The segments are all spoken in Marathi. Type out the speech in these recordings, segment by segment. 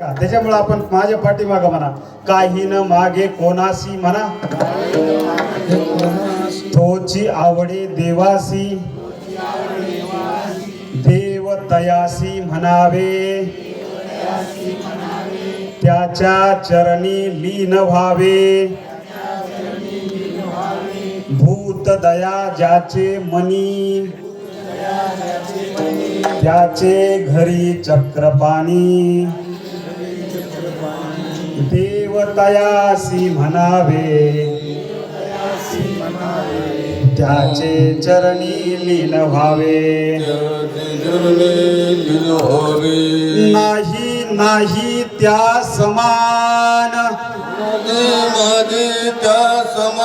त्याच्यामुळे आपण माझ्या पाठीमागं म्हणा. काही न मागे कोणासी म्हणा. तोची आवडे देवासी. देव तयासी म्हणावे. त्याच्या चरणी लीन व्हावे. भूत दया ज्याचे मनी. त्याचे घरी चक्रपाणी. देवतयासी म्हणावे. त्याचे चरणी लीन व्हावे. नाही नाही त्या समान. माझे त्या समान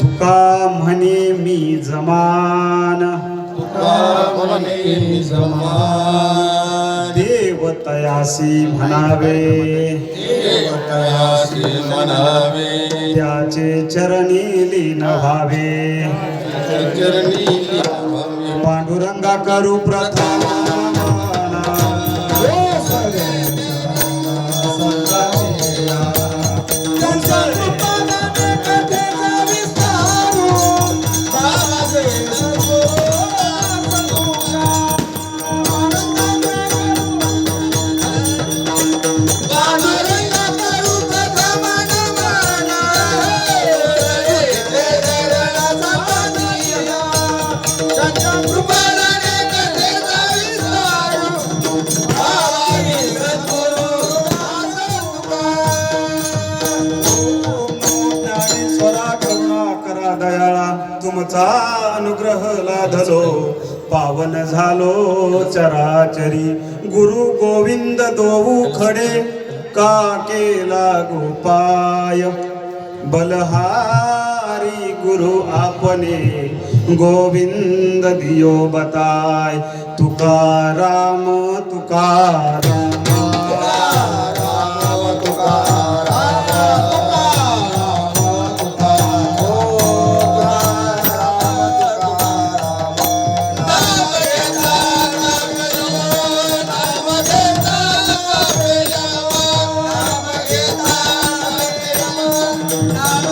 तुका म्हणे मी जमान. तुका समान देवतयासी म्हणावे. देवतयासी म्हणावे. त्याचे चरणी लीन व्हावे. चरणी. पांडुरंगा करू प्रथम तुमचा अनुग्रह लाधलो. पावन झालो चराचरी. गुरु गोविंद दोऊ खडे. का केला गोपाय? बलहारी गुरु आपने. गोविंद दियो बताय. तुकाराम तुकाराम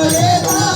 भोले बाबा